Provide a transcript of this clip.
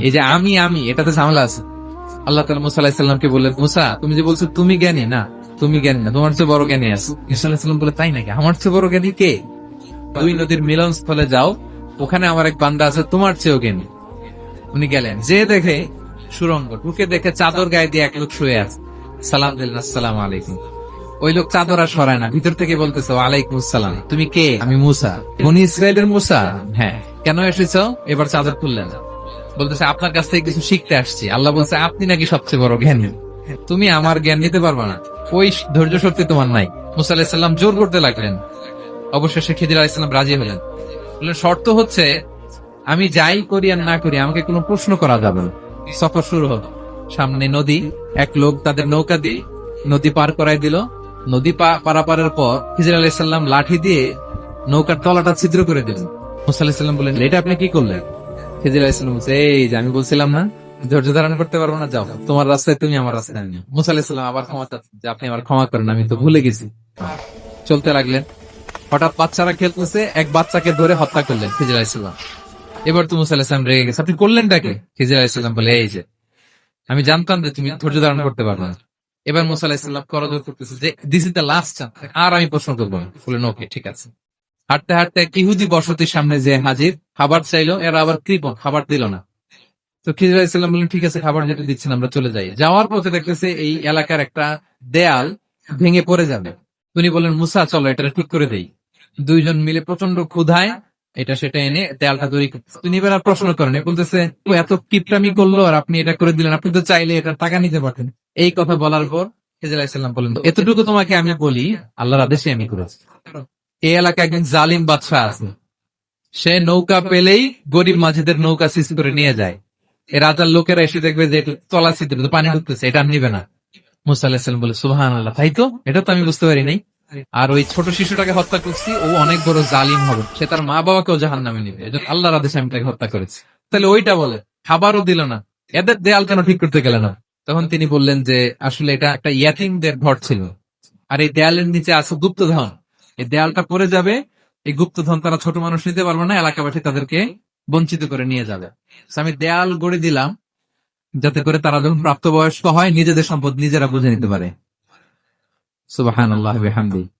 এই যে আমি আমি, এটাতে ঝামেলা আছে। আল্লাহ তালা মুসা আলাহিসাল্লামকে বললেন, মুসা, তুমি যে বলছো তুমি জ্ঞানী, না, তুমি জ্ঞানী না, তোমার চেয়ে বড় জ্ঞানী আছে। মুসা বলে, তাই নাকি? আমার চেয়ে বড় জ্ঞানী কে? দুই নদীর মিলন স্থলে যাও, ওখানে আমার এক বান্দা আছে, তোমার চেয়েও জ্ঞানী। উনি গেলেন, যে দেখে সুরঙ্গ, ঢুকে দেখে চাদর গায়ে দিয়ে এক লোক শুয়ে আছে। সালাম দিলেন, আসসালাম আলাইকুম। ওই লোক চাদর আর সরায় না, ভিতর থেকে বলতেছে, ওয়ালাইকুম আসসালাম। তুমি কে? আমি মুসা। বনি ইসরায়েলের মুসা? হ্যাঁ। কেন এসেছ? এবার চাদর খুললেন বলতেছে, আপনার কাছ থেকে কিছু শিখতে আসছি। আল্লাহ বলছে, আপনি নাকি সবচেয়ে বড় জ্ঞানী? তুমি আমার জ্ঞান নিতে পারবা না। ওই ধৈর্য শক্তি তোমার নাই। মুসা আলাহিসাল্লাম জোর করতে লাগলেন। অবশেষে খিদির আলাইসাল্লাম রাজি হলেন। বললেন, শর্ত হচ্ছে, আমি যাই করি আর না করি, আমাকে কোনো প্রশ্ন করা যাবে না। সফর শুরু হলো সামনে নদী, এক লোক তাদের নৌকা দিয়ে নদী পার করাই দিল। নদী পারাপারের পর খিজির আলাইসাল্লাম লাঠি দিয়ে নৌকার তলাটা ছিদ্র করে দিলেন। মুসা আলাহিসাল্লাম বললেন, এটা আপনি কি করলেন? খিজির আলাইসাল্লাম বলছে এই যে আমি বলছিলাম না, ধৈর্য ধারণ করতে পারব না, যাও। তোমার রাস্তায় তুমি আমার রাস্তায় মুসা আলাহিসাল্লাম আবার ক্ষমা চাচ্ছেন যে আপনি আমার ক্ষমা করেন, আমি তো ভুলে গেছি। চলতে লাগলেন। হঠাৎ বাচ্চারা খেলতেছে, এক বাচ্চাকে ধরে হত্যা করলেন খিজির আলাইসাল্লাম এবার তো মুসা আলাহিসাল্লাম রেগে গেছে। আপনি করলেন ডাকে? খিজির আলাইসাল্লাম বলে, এই যে, আমি জানতাম যে তুমি ধৈর্য ধারণ করতে পারবে না। এবার মুসা করতেছে যে this is the last chance আর আমি প্রশ্ন করব বললেন ওকে ঠিক আছে। হাঁটতে হাঁটতে এক ইহুদি বসতির সামনে যে হাজির, খাবার চাইলো, এরা আবার কৃপণ, খাবার দিল না। তো খিজির আলাইসাল্লাম বললেন, ঠিক আছে, খাবার যেটা দিচ্ছেন, আমরা চলে যাই। যাওয়ার পথে দেখতেছে এই এলাকার একটা দেয়াল ভেঙে পড়ে যাবে। উনি বললেন, মুসা, চলো এটা ঠিক করে দেই। দুইজন মিলে প্রচণ্ড ক্ষুধায় এটা সেটা এনে দেয়ালটা তৈরি করতেছে। তিনি এবার প্রশ্ন করেন বলতেছে এত কিপটামি করল আর আপনি এটা করে দিলেন, আপনি তো চাইলে এটা টাকা নিতে পারতেন। এই কথা বলার পর খেজর আলাইসাল্লাম বলেন এতটুকু তোমাকে আমি বলি, আল্লাহর আদেশে আমি করেছি। এই এলাকায় একজন জালিম বাদশাহ আছে। সে নৌকা পেলেই গরিব মাঝেদের নৌকা সিস করে নিয়ে যায়। এ রাজার লোকেরা এসে দেখবে যে তলা তো পানি ঢুকতেছে, এটা নিবে না। মুসা বলে সুবাহান আল্লাহ তাই তো? এটা তো আমি বুঝতে পারি নাই। আর ওই ছোট শিশুটাকে হত্যা করছি, ও অনেক বড় জালিম হবে। সে তার মা বাবাকেও জাহান নামে নিবে এজন্য আল্লাহর আদেশে আমি তাকে হত্যা করেছি। তাহলে ওইটা বলে, খাবারও দিল না। এদের দেয়াল কেন ঠিক করতে গেল না? তখন তিনি বললেন যে, আসলে এটা একটা ইয়াতিমদের ঘর ছিল। আর এই দেয়ালের নিচে আছে গুপ্তধন। এই দেয়ালটা পড়ে যাবে, এই গুপ্তধন তারা ছোট মানুষ নিতে পারবে না, এলাকাবাসী তাদেরকে বঞ্চিত করে নিয়ে যাবে। আমি দেয়াল গড়ে দিলাম, যাতে করে তারা যখন প্রাপ্তবয়স্ক হয়, নিজেদের সম্পদ নিজেরা বুঝে নিতে পারে। সুবাহ আল্লাহ